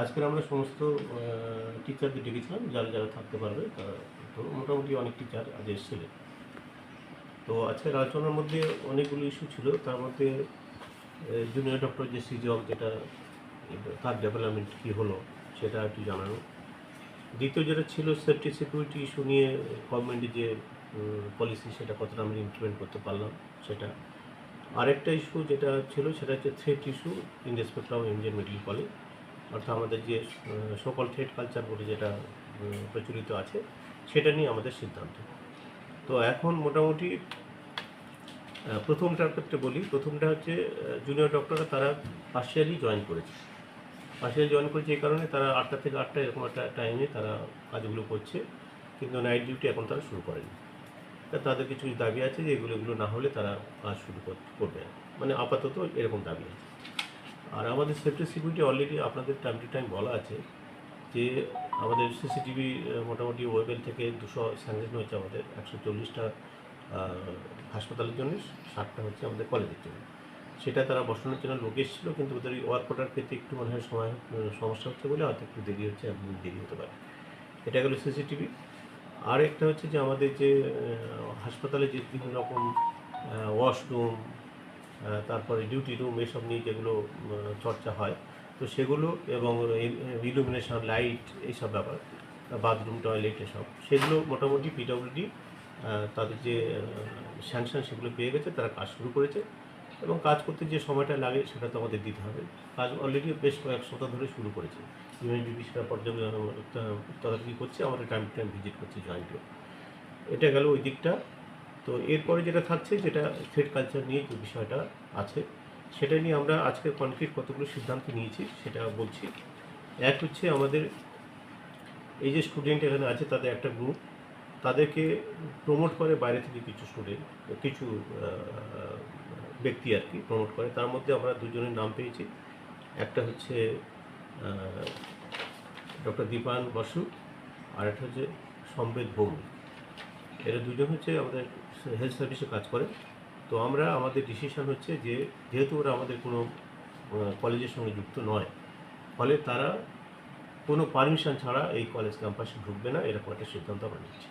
আজকের আমরা সমস্ত টিচারদের ডেকেছিলাম, যারা যারা থাকতে পারবে, তারা তো মোটামুটি অনেক টিচার আজ এসেছিলেন তো আজকের আলোচনার মধ্যে অনেকগুলো ইস্যু ছিল, তার মধ্যে জুনিয়র ডক্টর যে সিজব যেটা, তার ডেভেলপমেন্ট কী হলো, সেটা একটু জানানো। দ্বিতীয় যেটা ছিল সেফটি সিকিউরিটি ইস্যু নিয়ে গভর্নমেন্টের যে পলিসি সেটা কতটা আমরা ইমপ্লিমেন্ট করতে পারলাম, সেটা। আরেকটা ইস্যু যেটা ছিল, সেটা হচ্ছে threat issue in respect of Indian medical college অর্থাৎ আমাদের যে সকল থ্রেড কালচার বলে যেটা প্রচলিত আছে, সেটা নিয়ে আমাদের সিদ্ধান্ত। তো এখন মোটামুটি প্রথমটার ক্ষেত্রে বলি, প্রথমটা হচ্ছে জুনিয়র ডক্টররা তারা পার্সিয়ালি জয়েন করেছে। পার্সিয়ালি জয়েন করেছে এই কারণে তারা আটটা থেকে আটটা এরকম একটা টাইমে তারা কাজগুলো করছে, কিন্তু নাইট ডিউটি এখন তারা শুরু করেনি। তা তাদের কিছু দাবি আছে যে, এগুলো এগুলো না হলে তারা কাজ শুরু কর- করবে মানে আপাতত এরকম দাবি আছে। আর আমাদের সেফটি সিকিউরিটি অলরেডি আপনাদের টাইম টু টাইম বলা আছে যে আমাদের সিসিটিভি মোটামুটি ওয়েবেল থেকে দুশো স্যাংশন হয়েছে আমাদের, একশো চল্লিশটা হাসপাতালের জন্য, ষাটটা হচ্ছে আমাদের কলেজের জন্য। সেটা তারা বসানোর জন্য লোক এসেছিল, কিন্তু ওদের ওই ওয়ার্ক অর্ডার পেতে একটু মনে হয় সময় সমস্যা হচ্ছে বলে হয়তো একটু দেরি হচ্ছে একদিন দেরি হতে পারে। এটা গেলো সিসিটিভি আর একটা হচ্ছে যে আমাদের যে হাসপাতালে যে বিভিন্ন রকম ওয়াশরুম তারপরে ডিউটি রুম এসব নিয়ে যেগুলো চর্চা হয়। তো সেগুলো এবং ইলুমিনেশন লাইট এইসব ব্যাপার বাথরুম টয়লেট এসব, সেগুলো মোটামুটি পিডব্লিউডি তাদের যে স্যাংশন সেগুলো পেয়ে গেছে, তারা কাজ শুরু করেছে এবং কাজ করতে যে সময়টা লাগে সেটা তো আমাদের দিতে হবে। কাজ অলরেডি বেশ কয়েক সপ্তাহ ধরে শুরু করেছে। ইউএনডিপি সেটা পর্যবেক্ষণ তদারকি করছে, আমাদের টাইম টু টাইম ভিজিট করছে জয়েন্টও এটা গেল ওই দিকটা। তো এরপরে যেটা থাকছে, যেটা থ্রেড কালচার নিয়ে যে বিষয়টা আছে, সেটা নিয়ে আমরা আজকে কনক্রিট কতগুলো সিদ্ধান্ত নিয়েছি সেটা বলছি। এক হচ্ছে আমাদের, এই যে স্টুডেন্ট এখানে আছে, তাদের একটা গ্রুপ তাদেরকে প্রমোট করে বাইরে থেকে কিছু স্টুডেন্ট কিছু ব্যক্তি আর কি প্রমোট করে। তার মধ্যে আমরা দুজনের নাম পেয়েছি। একটা হচ্ছে ডক্টর দীপায়ন বসু, আর একটা হচ্ছে সম্বেদ ভৌমিক এরা দুজন হচ্ছে আমাদের হেলথ সার্ভিসে কাজ করে। তো আমরা, আমাদের ডিসিশন হচ্ছে যে, যেহেতু ওরা আমাদের কোনো কলেজের সঙ্গে যুক্ত নয়, ফলে তারা কোনো পারমিশন ছাড়া এই কলেজ ক্যাম্পাসে ঢুকবে না, এরকম একটা সিদ্ধান্ত আমরা নিচ্ছি।